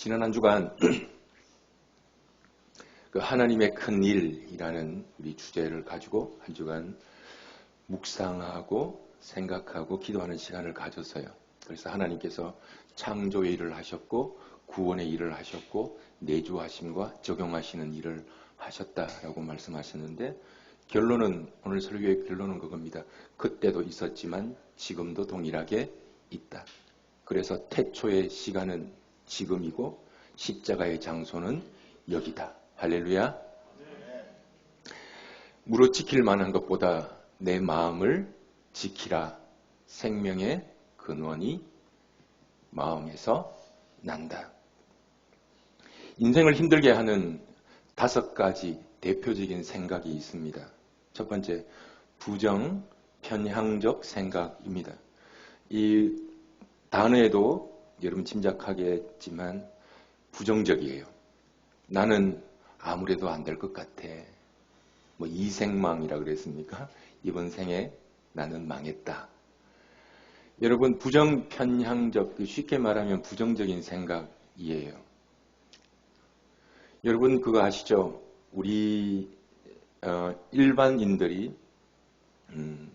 지난 한 주간 그 하나님의 큰 일이라는 우리 주제를 가지고 한 주간 묵상하고 생각하고 기도하는 시간을 가졌어요. 그래서 하나님께서 창조의 일을 하셨고 구원의 일을 하셨고 내주하심과 적용하시는 일을 하셨다라고 말씀하셨는데 결론은 오늘 설교의 결론은 그겁니다. 그때도 있었지만 지금도 동일하게 있다. 그래서 태초의 시간은 지금이고 십자가의 장소는 여기다. 할렐루야. 무릇 지킬 만한 것보다 내 마음을 지키라. 생명의 근원이 마음에서 난다. 인생을 힘들게 하는 다섯 가지 대표적인 생각이 있습니다. 첫 번째, 부정 편향적 생각입니다. 이 단어에도 여러분 짐작하겠지만 부정적이에요. 나는 아무래도 안 될 것 같아. 뭐 이생망이라 그랬습니까? 이번 생에 나는 망했다. 여러분 부정 편향적 쉽게 말하면 부정적인 생각이에요. 여러분 그거 아시죠? 우리 어, 일반인들이 음,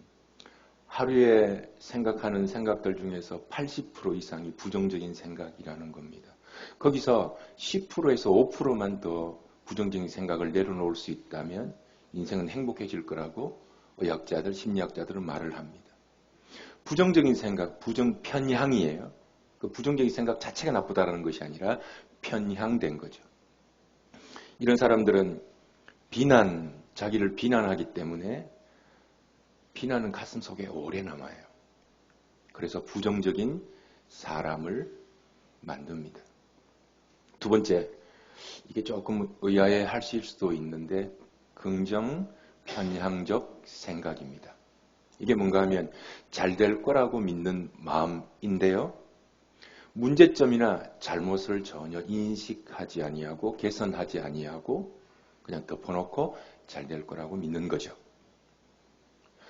하루에 생각하는 생각들 중에서 80% 이상이 부정적인 생각이라는 겁니다. 거기서 10%에서 5%만 더 부정적인 생각을 내려놓을 수 있다면 인생은 행복해질 거라고 의학자들, 심리학자들은 말을 합니다. 부정적인 생각, 부정 편향이에요. 그 부정적인 생각 자체가 나쁘다는 것이 아니라 편향된 거죠. 이런 사람들은 비난, 자기를 비난하기 때문에 비난은 가슴 속에 오래 남아요. 그래서 부정적인 사람을 만듭니다. 두 번째, 이게 조금 의아해 하실 수도 있는데 긍정 편향적 생각입니다. 이게 뭔가 하면 잘 될 거라고 믿는 마음인데요. 문제점이나 잘못을 전혀 인식하지 아니하고 개선하지 아니하고 그냥 덮어놓고 잘 될 거라고 믿는 거죠.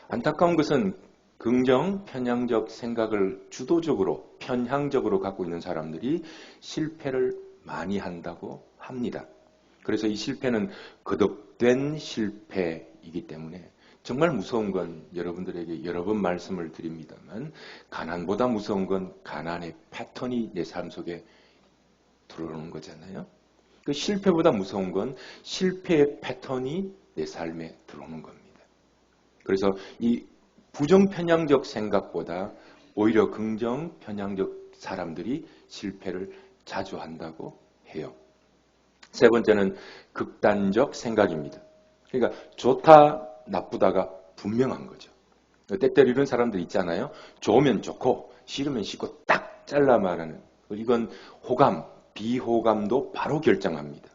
안타까운 것은 긍정 편향적 생각을 주도적으로 편향적으로 갖고 있는 사람들이 실패를 많이 한다고 합니다. 그래서 이 실패는 거듭된 실패이기 때문에 정말 무서운 건 여러분들에게 여러 번 말씀을 드립니다만 가난보다 무서운 건 가난의 패턴이 내 삶 속에 들어오는 거잖아요. 그 실패보다 무서운 건 실패의 패턴이 내 삶에 들어오는 겁니다. 그래서 이 부정 편향적 생각보다 오히려 긍정 편향적 사람들이 실패를 자주 한다고 해요. 세 번째는 극단적 생각입니다. 그러니까 좋다 나쁘다가 분명한 거죠. 때때로 이런 사람들 있잖아요. 좋으면 좋고 싫으면 싫고 딱 잘라 말하는 이건 호감, 비호감도 바로 결정합니다.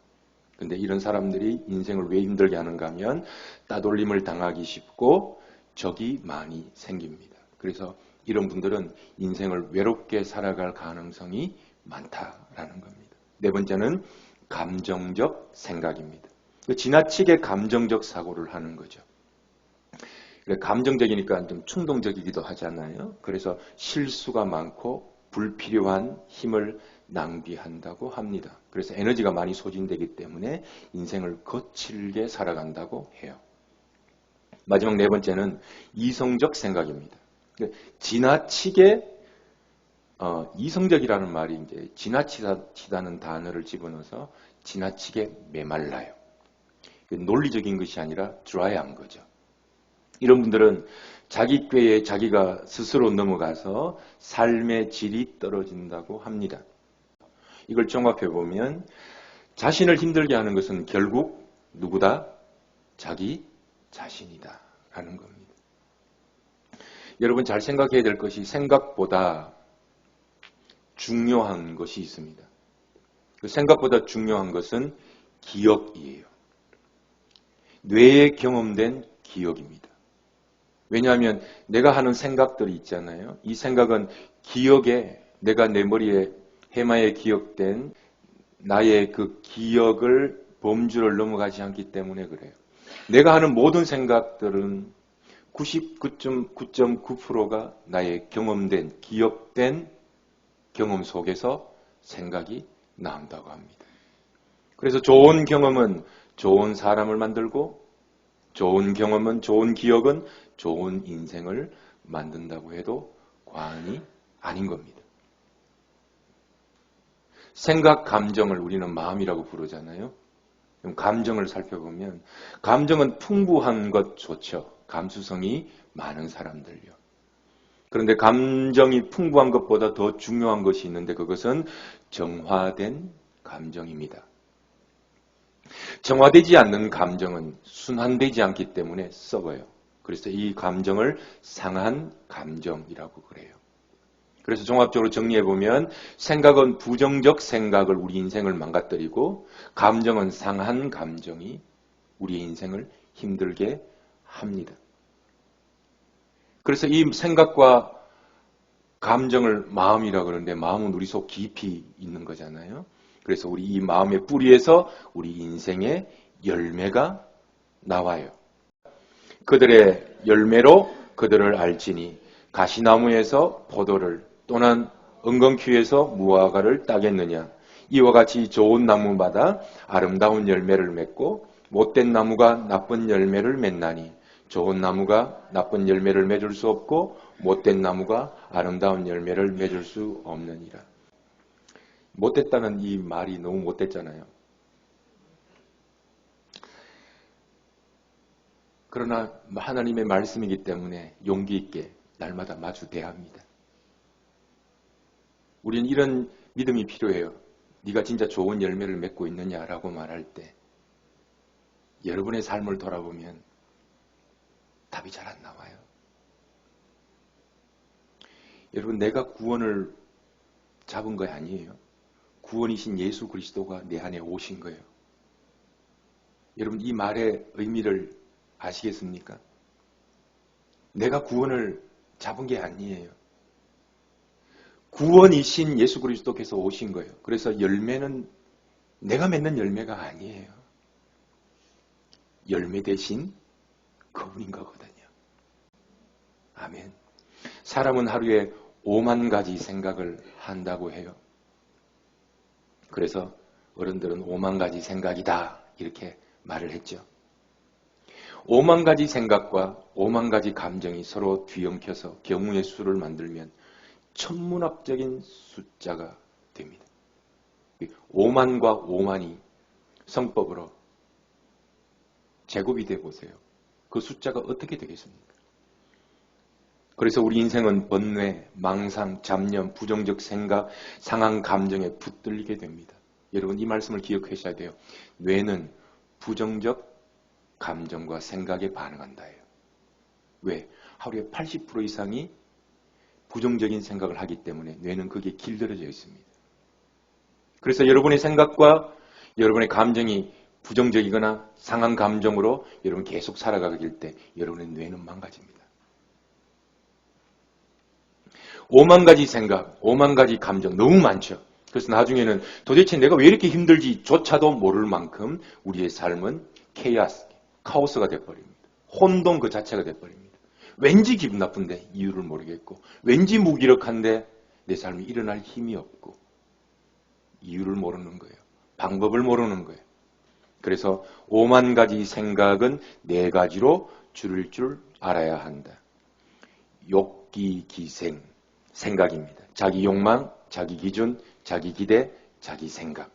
근데 이런 사람들이 인생을 왜 힘들게 하는가 하면 따돌림을 당하기 쉽고 적이 많이 생깁니다. 그래서 이런 분들은 인생을 외롭게 살아갈 가능성이 많다라는 겁니다. 네 번째는 감정적 생각입니다. 지나치게 감정적 사고를 하는 거죠. 감정적이니까 좀 충동적이기도 하잖아요. 그래서 실수가 많고 불필요한 힘을 낭비한다고 합니다. 그래서 에너지가 많이 소진되기 때문에 인생을 거칠게 살아간다고 해요. 마지막 네 번째는 이성적 생각입니다. 지나치게 어, 이성적이라는 말이 이제 지나치다는 단어를 집어넣어서 지나치게 메말라요. 논리적인 것이 아니라 드라이한 거죠. 이런 분들은 자기 꾀에 자기가 스스로 넘어가서 삶의 질이 떨어진다고 합니다. 이걸 종합해 보면 자신을 힘들게 하는 것은 결국 누구다? 자기 자신이다. 라는 겁니다. 여러분 잘 생각해야 될 것이 생각보다 중요한 것이 있습니다. 그 생각보다 중요한 것은 기억이에요. 뇌에 경험된 기억입니다. 왜냐하면 내가 하는 생각들이 있잖아요. 이 생각은 기억에 내가 내 머리에 해마에 기억된 나의 그 기억을 범주를 넘어가지 않기 때문에 그래요. 내가 하는 모든 생각들은 99.9%가 나의 경험된, 기억된 경험 속에서 생각이 나온다고 합니다. 그래서 좋은 경험은 좋은 사람을 만들고 좋은 경험은 좋은 기억은 좋은 인생을 만든다고 해도 과언이 아닌 겁니다. 생각, 감정을 우리는 마음이라고 부르잖아요. 감정을 살펴보면 감정은 풍부한 것 좋죠. 감수성이 많은 사람들요. 그런데 감정이 풍부한 것보다 더 중요한 것이 있는데 그것은 정화된 감정입니다. 정화되지 않는 감정은 순환되지 않기 때문에 썩어요. 그래서 이 감정을 상한 감정이라고 그래요. 그래서 종합적으로 정리해 보면 생각은 부정적 생각을 우리 인생을 망가뜨리고 감정은 상한 감정이 우리 인생을 힘들게 합니다. 그래서 이 생각과 감정을 마음이라 그러는데 마음은 우리 속 깊이 있는 거잖아요. 그래서 우리 이 마음의 뿌리에서 우리 인생의 열매가 나와요. 그들의 열매로 그들을 알지니 가시나무에서 포도를 또는 은건큐에서 무화과를 따겠느냐. 이와 같이 좋은 나무마다 아름다운 열매를 맺고 못된 나무가 나쁜 열매를 맺나니 좋은 나무가 나쁜 열매를 맺을 수 없고 못된 나무가 아름다운 열매를 맺을 수 없느니라. 못됐다는 이 말이 너무 못됐잖아요. 그러나 하나님의 말씀이기 때문에 용기 있게 날마다 마주 대합니다. 우리는 이런 믿음이 필요해요. 네가 진짜 좋은 열매를 맺고 있느냐라고 말할 때 여러분의 삶을 돌아보면 답이 잘 안 나와요. 여러분 내가 구원을 잡은 거 아니에요. 구원이신 예수 그리스도가 내 안에 오신 거예요. 여러분 이 말의 의미를 아시겠습니까? 내가 구원을 잡은 게 아니에요. 구원이신 예수 그리스도께서 오신 거예요. 그래서 열매는 내가 맺는 열매가 아니에요. 열매 대신 그분인 거거든요. 아멘. 사람은 하루에 5만 가지 생각을 한다고 해요. 그래서 어른들은 5만 가지 생각이다. 이렇게 말을 했죠. 5만 가지 생각과 5만 가지 감정이 서로 뒤엉켜서 경우의 수를 만들면 천문학적인 숫자가 됩니다. 5만과 5만이 성법으로 제곱이 돼 보세요. 그 숫자가 어떻게 되겠습니까? 그래서 우리 인생은 번뇌, 망상, 잡념, 부정적 생각, 상한 감정에 붙들리게 됩니다. 여러분 이 말씀을 기억하셔야 돼요. 뇌는 부정적 감정과 생각에 반응한다예요. 왜? 하루에 80% 이상이 부정적인 생각을 하기 때문에 뇌는 그게 길들여져 있습니다. 그래서 여러분의 생각과 여러분의 감정이 부정적이거나 상한 감정으로 여러분 계속 살아가길 때 여러분의 뇌는 망가집니다. 5만 가지 생각, 5만 가지 감정 너무 많죠. 그래서 나중에는 도대체 내가 왜 이렇게 힘들지 조차도 모를 만큼 우리의 삶은 케이아스, 카오스가 돼버립니다. 혼돈 그 자체가 돼버립니다. 왠지 기분 나쁜데 이유를 모르겠고 왠지 무기력한데 내 삶이 일어날 힘이 없고 이유를 모르는 거예요. 방법을 모르는 거예요. 그래서 오만 가지 생각은 네 가지로 줄일 줄 알아야 한다. 욕기, 기생, 생각입니다. 자기 욕망, 자기 기준, 자기 기대, 자기 생각.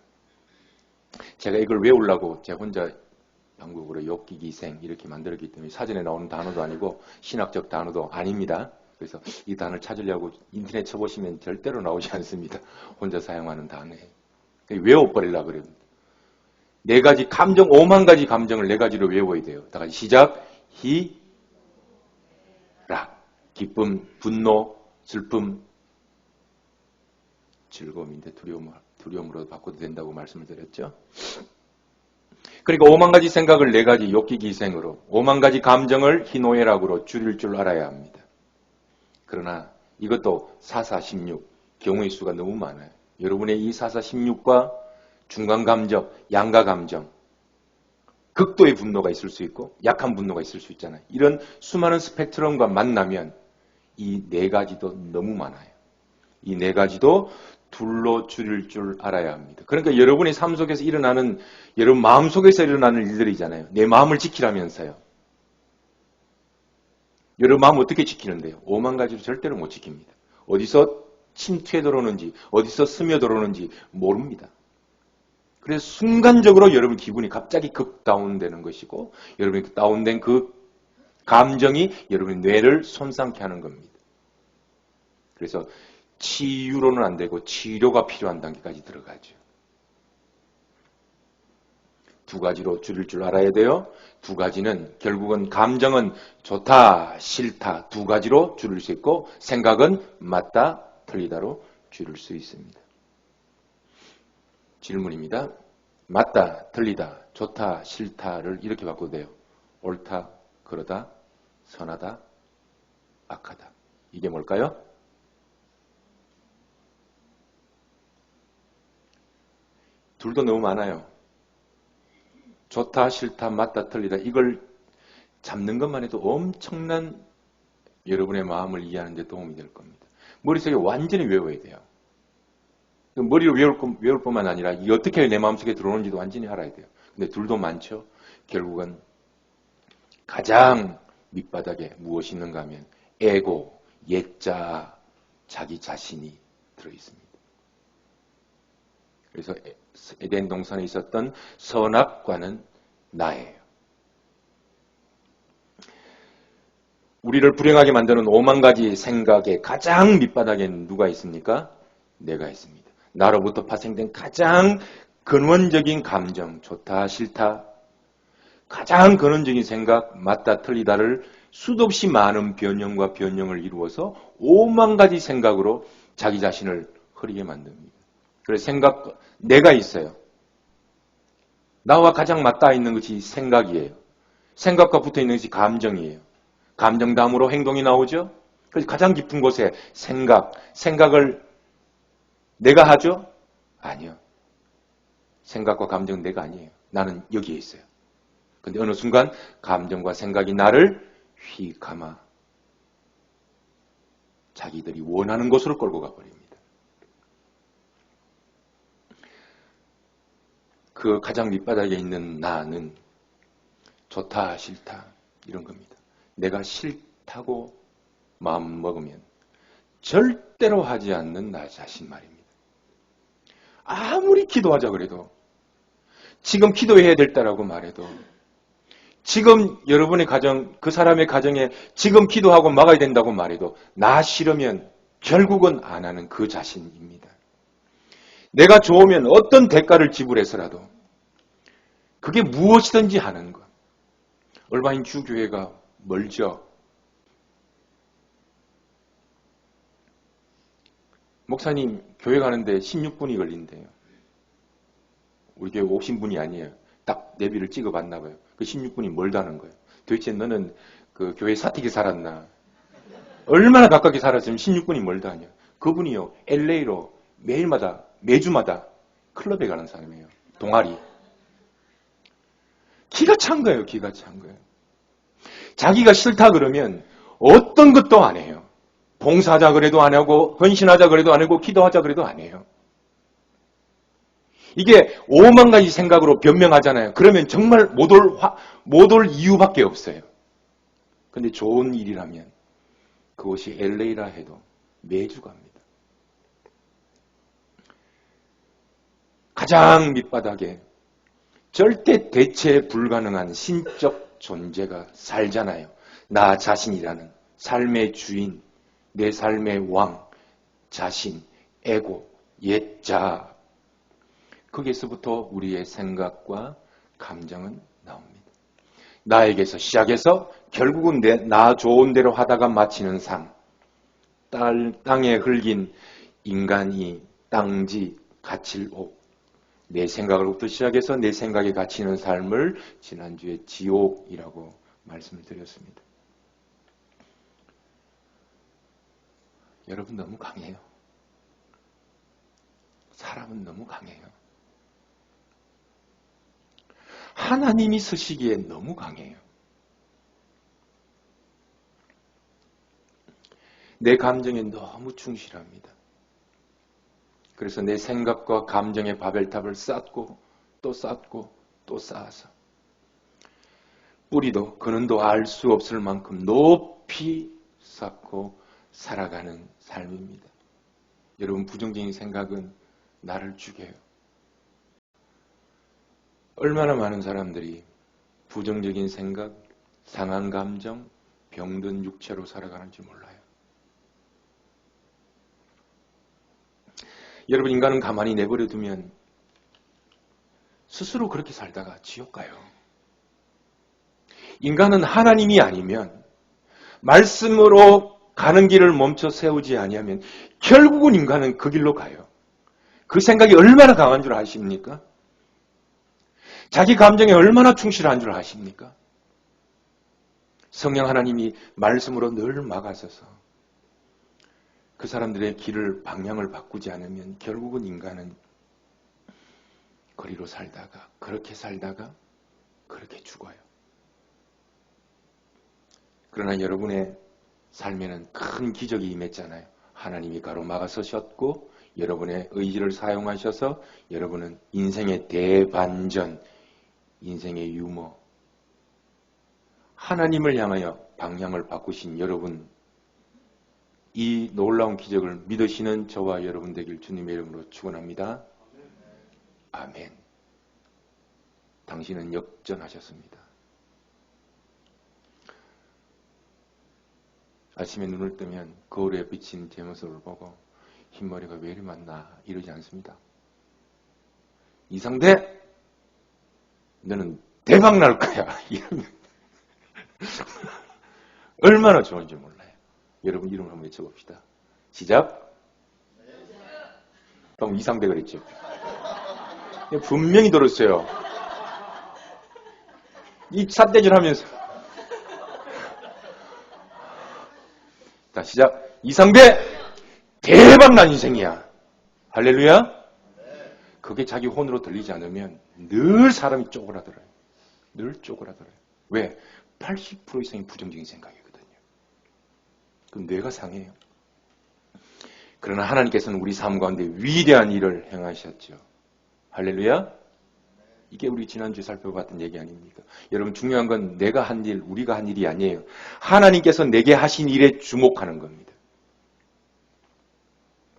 제가 이걸 외우려고 제가 혼자 한국으로 욕기기생 이렇게 만들었기 때문에 사전에 나오는 단어도 아니고 신학적 단어도 아닙니다. 그래서 이 단어를 찾으려고 인터넷 쳐보시면 절대로 나오지 않습니다. 혼자 사용하는 단어에. 외워버리려고 그래요. 네 가지 감정, 오만 가지 감정을 네 가지로 외워야 돼요. 다 같이 시작. 희, 락. 기쁨, 분노, 슬픔, 즐거움인데 두려움, 두려움으로 바꿔도 된다고 말씀을 드렸죠. 그러니까 오만 가지 생각을 네 가지 욕기기생으로, 오만 가지 감정을 희노애락으로 줄일 줄 알아야 합니다. 그러나 이것도 4416, 경우의 수가 너무 많아요. 여러분의 이 4416과 중간 감정, 양가 감정, 극도의 분노가 있을 수 있고 약한 분노가 있을 수 있잖아요. 이런 수많은 스펙트럼과 만나면 이 네 가지도 너무 많아요. 이 네 가지도 둘로 줄일 줄 알아야 합니다. 그러니까 여러분의 삶 속에서 일어나는 여러분 마음 속에서 일어나는 일들이잖아요. 내 마음을 지키라면서요. 여러분 마음 어떻게 지키는데요? 오만 가지로 절대로 못 지킵니다. 어디서 침투해 들어오는지, 어디서 스며 들어오는지 모릅니다. 그래서 순간적으로 여러분 기분이 갑자기 급 다운되는 것이고, 여러분이 그 다운된 그 감정이 여러분의 뇌를 손상케 하는 겁니다. 그래서 치유로는 안 되고 치료가 필요한 단계까지 들어가죠. 두 가지로 줄일 줄 알아야 돼요. 두 가지는 결국은 감정은 좋다, 싫다 두 가지로 줄일 수 있고 생각은 맞다, 틀리다로 줄일 수 있습니다. 질문입니다. 맞다, 틀리다, 좋다, 싫다를 이렇게 바꿔도 돼요. 옳다, 그러다, 선하다, 악하다. 이게 뭘까요? 둘도 너무 많아요. 좋다, 싫다, 맞다, 틀리다. 이걸 잡는 것만 해도 엄청난 여러분의 마음을 이해하는 데 도움이 될 겁니다. 머릿속에 완전히 외워야 돼요. 머리로 외울, 외울 뿐만 아니라 이 어떻게 내 마음속에 들어오는지도 완전히 알아야 돼요. 근데 둘도 많죠. 결국은 가장 밑바닥에 무엇이 있는가 하면 에고, 옛자, 자기 자신이 들어있습니다. 그래서 에덴 동산에 있었던 선악과는 나예요. 우리를 불행하게 만드는 오만 가지 생각의 가장 밑바닥에는 누가 있습니까? 내가 있습니다. 나로부터 파생된 가장 근원적인 감정, 좋다, 싫다, 가장 근원적인 생각, 맞다, 틀리다를 수도 없이 많은 변형과 변형을 이루어서 오만 가지 생각으로 자기 자신을 흐리게 만듭니다. 그래서 생각, 내가 있어요. 나와 가장 맞닿아 있는 것이 생각이에요. 생각과 붙어 있는 것이 감정이에요. 감정 다음으로 행동이 나오죠? 그래서 가장 깊은 곳에 생각, 생각을 내가 하죠? 아니요. 생각과 감정은 내가 아니에요. 나는 여기에 있어요. 근데 어느 순간 감정과 생각이 나를 휘감아 자기들이 원하는 곳으로 끌고 가버립니다. 그 가장 밑바닥에 있는 나는 좋다, 싫다, 이런 겁니다. 내가 싫다고 마음 먹으면 절대로 하지 않는 나 자신 말입니다. 아무리 기도하자 그래도 지금 기도해야 될 때라고 말해도 지금 여러분의 가정, 그 사람의 가정에 지금 기도하고 막아야 된다고 말해도 나 싫으면 결국은 안 하는 그 자신입니다. 내가 좋으면 어떤 대가를 지불해서라도 그게 무엇이든지 하는 것. 얼마인 주교회가 멀죠. 목사님 교회 가는데 16분이 걸린대요. 우리 교회 오신 분이 아니에요. 딱 내비를 찍어봤나 봐요. 그 16분이 멀다는 거예요. 도대체 너는 그 교회 사택에 살았나? 얼마나 가깝게 살았으면 16분이 멀다냐. 그분이요. LA로 매일마다 매주마다 클럽에 가는 사람이에요. 동아리. 기가 찬 거예요. 기가 찬 거예요. 자기가 싫다 그러면 어떤 것도 안 해요. 봉사하자 그래도 안 하고 헌신하자 그래도 안 하고 기도하자 그래도 안 해요. 이게 오만 가지 생각으로 변명하잖아요. 그러면 정말 못 올, 못올 이유밖에 없어요. 근데 좋은 일이라면 그것이 LA라 해도 매주 갑니다. 가장 밑바닥에 절대 대체 불가능한 신적 존재가 살잖아요. 나 자신이라는 삶의 주인, 내 삶의 왕, 자신, 에고, 옛자. 거기에서부터 우리의 생각과 감정은 나옵니다. 나에게서 시작해서 결국은 내, 나 좋은 대로 하다가 마치는 삶. 딸, 땅에 흘긴 인간이 땅지, 가칠옥. 내 생각으로부터 시작해서 내 생각에 갇히는 삶을 지난주에 지옥이라고 말씀을 드렸습니다. 여러분 너무 강해요. 사람은 너무 강해요. 하나님이 쓰시기에 너무 강해요. 내 감정에 너무 충실합니다. 그래서 내 생각과 감정의 바벨탑을 쌓고 또 쌓고 또 쌓아서 뿌리도 그는도 알 수 없을 만큼 높이 쌓고 살아가는 삶입니다. 여러분 부정적인 생각은 나를 죽여요. 얼마나 많은 사람들이 부정적인 생각, 상한 감정, 병든 육체로 살아가는지 몰라요. 여러분 인간은 가만히 내버려 두면 스스로 그렇게 살다가 지옥 가요. 인간은 하나님이 아니면 말씀으로 가는 길을 멈춰 세우지 아니하면 결국은 인간은 그 길로 가요. 그 생각이 얼마나 강한 줄 아십니까? 자기 감정에 얼마나 충실한 줄 아십니까? 성령 하나님이 말씀으로 늘 막아서서 그 사람들의 길을 방향을 바꾸지 않으면 결국은 인간은 거리로 살다가 그렇게 살다가 그렇게 죽어요. 그러나 여러분의 삶에는 큰 기적이 임했잖아요. 하나님이 가로막아 서셨고 여러분의 의지를 사용하셔서 여러분은 인생의 대반전, 인생의 유머, 하나님을 향하여 방향을 바꾸신 여러분, 이 놀라운 기적을 믿으시는 저와 여러분 되길 주님의 이름으로 축원합니다. 아멘. 당신은 역전하셨습니다. 아침에 눈을 뜨면 거울에 비친 제 모습을 보고 흰머리가 왜 이리 많나 이러지 않습니다. 이상대 너는 대박 날 거야. 이러면 얼마나 좋은지 몰라요. 여러분 이름을 한번 외쳐봅시다. 시작. 그럼 이상대 그랬죠. 분명히 들었어요. 이 삿대질 하면서. 자, 시작. 이상대! 대박난 인생이야. 할렐루야? 그게 자기 혼으로 들리지 않으면 늘 사람이 쪼그라들어요. 늘 쪼그라들어요. 왜? 80% 이상이 부정적인 생각이거든요. 그럼 뇌가 상해요. 그러나 하나님께서는 우리 삶 가운데 위대한 일을 행하셨죠. 할렐루야? 이게 우리 지난주에 살펴봤던 얘기 아닙니까? 여러분 중요한 건 내가 한 일, 우리가 한 일이 아니에요. 하나님께서 내게 하신 일에 주목하는 겁니다.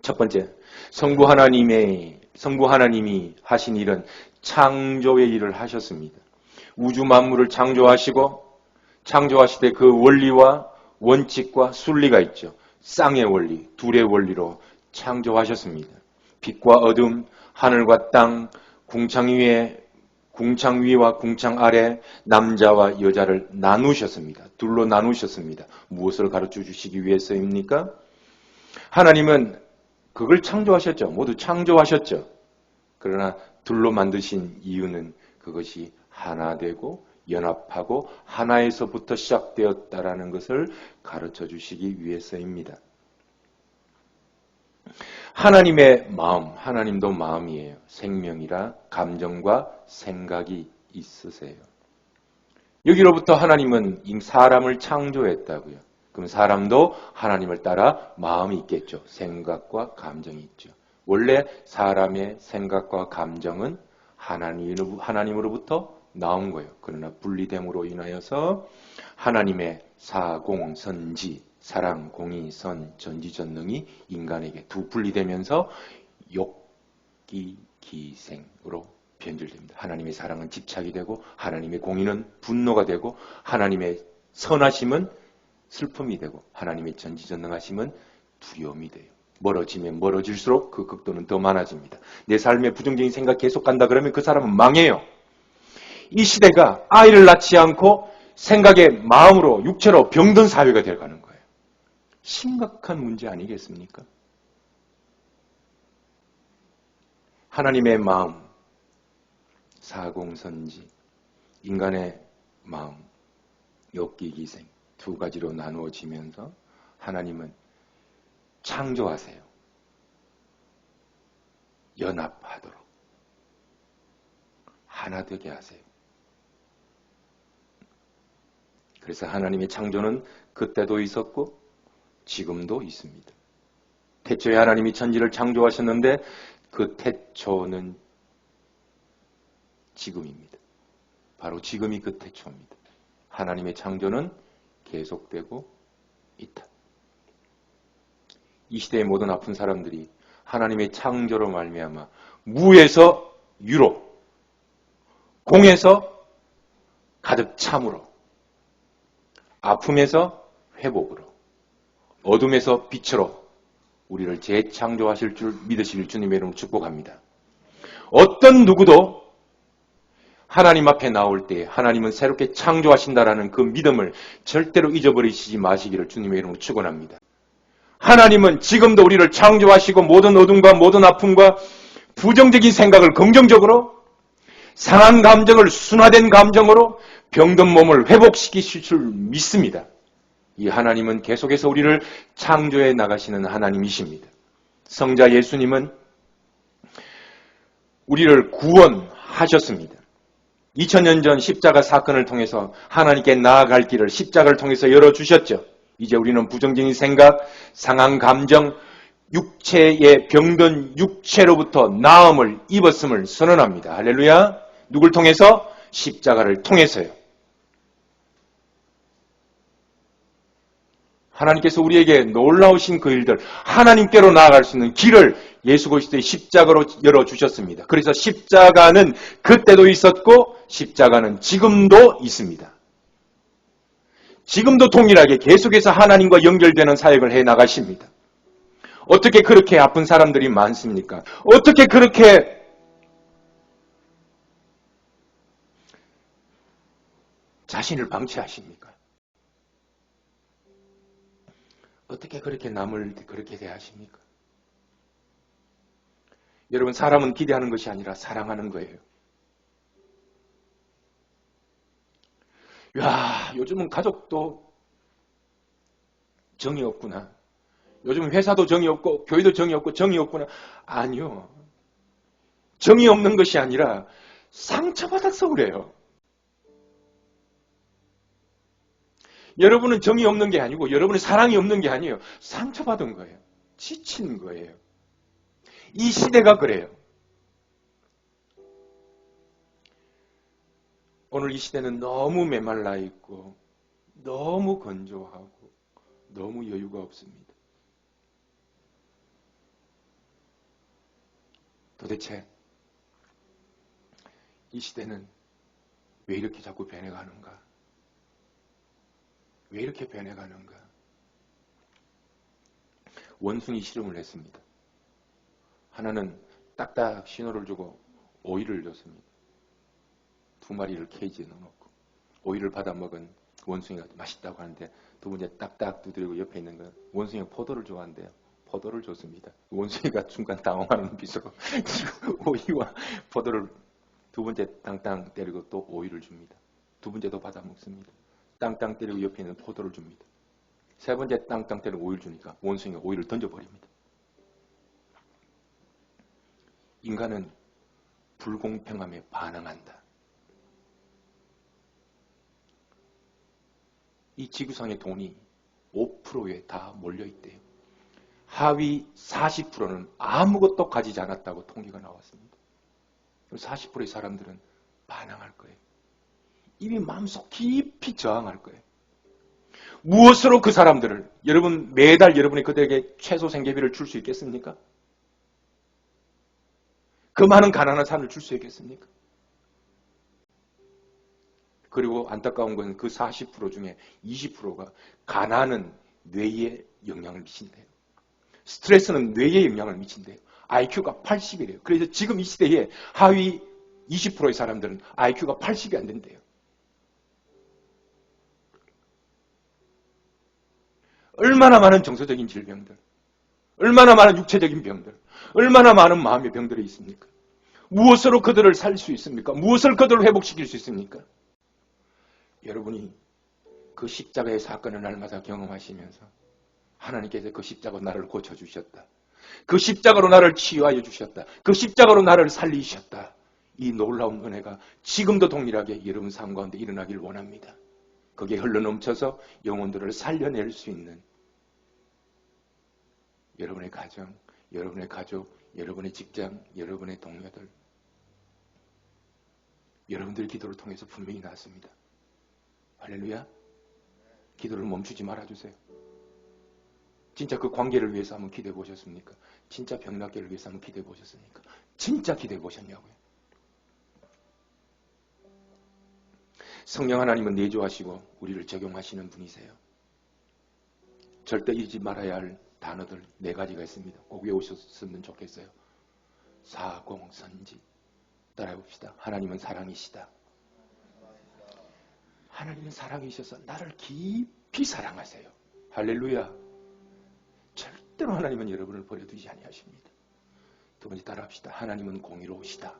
첫 번째, 성부 하나님의 성부 하나님이 하신 일은 창조의 일을 하셨습니다. 우주 만물을 창조하시고 창조하실 때 그 원리와 원칙과 순리가 있죠. 쌍의 원리, 둘의 원리로 창조하셨습니다. 빛과 어둠, 하늘과 땅, 궁창 위에 궁창 위와 궁창 아래 남자와 여자를 나누셨습니다. 둘로 나누셨습니다. 무엇을 가르쳐 주시기 위해서입니까? 하나님은 그걸 창조하셨죠. 모두 창조하셨죠. 그러나 둘로 만드신 이유는 그것이 하나 되고 연합하고 하나에서부터 시작되었다라는 것을 가르쳐 주시기 위해서입니다. 하나님의 마음, 하나님도 마음이에요. 생명이라 감정과 생각이 있으세요. 여기로부터 하나님은 사람을 창조했다고요. 그럼 사람도 하나님을 따라 마음이 있겠죠. 생각과 감정이 있죠. 원래 사람의 생각과 감정은 하나님으로부터 나온 거예요. 그러나 분리됨으로 인하여서 하나님의 사공 선지, 사랑, 공의, 선, 전지전능이 인간에게 두 분리되면서 욕기, 기생으로 변질됩니다. 하나님의 사랑은 집착이 되고 하나님의 공의는 분노가 되고 하나님의 선하심은 슬픔이 되고 하나님의 전지전능하심은 두려움이 돼요. 멀어지면 멀어질수록 그 극도는 더 많아집니다. 내 삶에 부정적인 생각 계속 간다 그러면 그 사람은 망해요. 이 시대가 아이를 낳지 않고 생각에 마음으로 육체로 병든 사회가 되어가는 거예요. 심각한 문제 아니겠습니까? 하나님의 마음, 사공선지, 인간의 마음, 욕기기생 두 가지로 나누어지면서 하나님은 창조하세요. 연합하도록. 하나 되게 하세요. 그래서 하나님의 창조는 그때도 있었고 지금도 있습니다. 태초에 하나님이 천지를 창조하셨는데 그 태초는 지금입니다. 바로 지금이 그 태초입니다. 하나님의 창조는 계속되고 있다. 이 시대의 모든 아픈 사람들이 하나님의 창조로 말미암아 무에서 유로, 공에서 가득 참으로, 아픔에서 회복으로, 어둠에서 빛으로 우리를 재창조하실 줄 믿으실 주님의 이름으로 축복합니다. 어떤 누구도 하나님 앞에 나올 때 하나님은 새롭게 창조하신다라는 그 믿음을 절대로 잊어버리시지 마시기를 주님의 이름으로 축원합니다. 하나님은 지금도 우리를 창조하시고 모든 어둠과 모든 아픔과 부정적인 생각을 긍정적으로 상한 감정을 순화된 감정으로 병든 몸을 회복시키실 줄 믿습니다. 이 하나님은 계속해서 우리를 창조해 나가시는 하나님이십니다. 성자 예수님은 우리를 구원하셨습니다. 2000년 전 십자가 사건을 통해서 하나님께 나아갈 길을 십자가를 통해서 열어주셨죠. 이제 우리는 부정적인 생각, 상한 감정, 육체의 병든 육체로부터 나음을 입었음을 선언합니다. 할렐루야. 누굴 통해서? 십자가를 통해서요. 하나님께서 우리에게 놀라우신 그 일들, 하나님께로 나아갈 수 있는 길을 예수 그리스도의 십자가로 열어 주셨습니다. 그래서 십자가는 그때도 있었고 십자가는 지금도 있습니다. 지금도 동일하게 계속해서 하나님과 연결되는 사역을 해 나가십니다. 어떻게 그렇게 아픈 사람들이 많습니까? 어떻게 그렇게 자신을 방치하십니까? 어떻게 그렇게 남을 그렇게 대하십니까? 여러분, 사람은 기대하는 것이 아니라 사랑하는 거예요. 야, 요즘은 가족도 정이 없구나. 요즘 회사도 정이 없고, 교회도 정이 없고, 정이 없구나. 아니요. 정이 없는 것이 아니라 상처받아서 그래요. 여러분은 정이 없는 게 아니고, 여러분은 사랑이 없는 게 아니에요. 상처받은 거예요. 지친 거예요. 이 시대가 그래요. 오늘 이 시대는 너무 메말라 있고, 너무 건조하고, 너무 여유가 없습니다. 도대체 이 시대는 왜 이렇게 자꾸 변해가는가? 왜 이렇게 변해가는가? 원숭이 실험을 했습니다. 하나는 딱딱 신호를 주고 오이를 줬습니다. 두 마리를 케이지에 넣어놓고 오이를 받아 먹은 원숭이가 맛있다고 하는데 두 번째 딱딱 두드리고 옆에 있는 건 원숭이가 포도를 좋아한대요. 포도를 줬습니다. 원숭이가 중간 당황하는 눈빛으로 오이와 포도를 두 번째 땅땅 때리고 또 오이를 줍니다. 두 번째도 받아 먹습니다. 땅땅 때리고 옆에 있는 포도를 줍니다. 세 번째 땅땅 때리고 오이를 주니까 원숭이가 오이를 던져버립니다. 인간은 불공평함에 반응한다. 이 지구상의 돈이 5%에 다 몰려있대요. 하위 40%는 아무것도 가지지 않았다고 통계가 나왔습니다. 40%의 사람들은 반항할 거예요. 이미 마음속 깊이 저항할 거예요. 무엇으로 그 사람들을 여러분 매달 여러분이 그들에게 최소 생계비를 줄 수 있겠습니까? 그 많은 가난한 사람을 줄 수 있겠습니까? 그리고 안타까운 것은 그40% 중에 20%가 가난은 뇌에 영향을 미친대요. 스트레스는 뇌에 영향을 미친대요. IQ가 80이래요. 그래서 지금 이 시대에 하위 20%의 사람들은 IQ가 80이 안 된대요. 얼마나 많은 정서적인 질병들, 얼마나 많은 육체적인 병들, 얼마나 많은 마음의 병들이 있습니까? 무엇으로 그들을 살 수 있습니까? 무엇을 그들을 회복시킬 수 있습니까? 여러분이 그 십자가의 사건을 날마다 경험하시면서 하나님께서 그 십자가로 나를 고쳐주셨다. 그 십자가로 나를 치유하여 주셨다. 그 십자가로 나를 살리셨다. 이 놀라운 은혜가 지금도 동일하게 여러분 삶 가운데 일어나길 원합니다. 거기에 흘러넘쳐서 영혼들을 살려낼 수 있는 여러분의 가정, 여러분의 가족, 여러분의 직장, 여러분의 동료들, 여러분들의 기도를 통해서 분명히 나왔습니다. 할렐루야. 기도를 멈추지 말아주세요. 진짜 그 관계를 위해서 한번 기도해 보셨습니까? 진짜 병낫기를 위해서 한번 기도해 보셨습니까? 진짜 기도해 보셨냐고요? 성령 하나님은 내조하시고 우리를 적용하시는 분이세요. 절대 잊지 말아야 할 단어들 네 가지가 있습니다. 꼭 외우셨으면 좋겠어요. 사공선지 따라해 봅시다. 하나님은 사랑이시다. 하나님은 사랑이셔서 나를 깊이 사랑하세요. 할렐루야. 절대로 하나님은 여러분을 버려두지 아니하십니다. 두 번째 따라합시다. 하나님은 공의로우시다.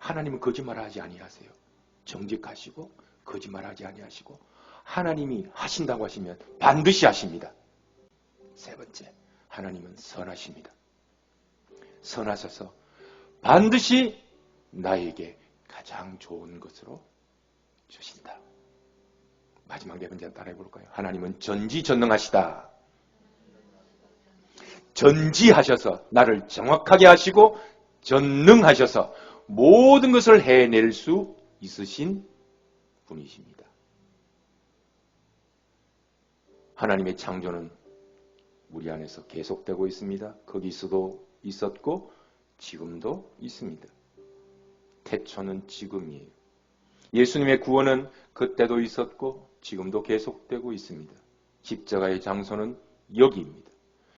하나님은 거짓말하지 아니하세요. 정직하시고 거짓말하지 아니하시고 하나님이 하신다고 하시면 반드시 하십니다. 세 번째, 하나님은 선하십니다. 선하셔서 반드시 나에게 가장 좋은 것으로 주신다. 마지막 네 번째 따라해 볼까요? 하나님은 전지전능하시다. 전지하셔서 나를 정확하게 하시고 전능하셔서 모든 것을 해낼 수 있으신 분이십니다. 하나님의 창조는 우리 안에서 계속되고 있습니다. 거기서도 있었고 지금도 있습니다. 태초는 지금이에요. 예수님의 구원은 그때도 있었고 지금도 계속되고 있습니다. 십자가의 장소는 여기입니다.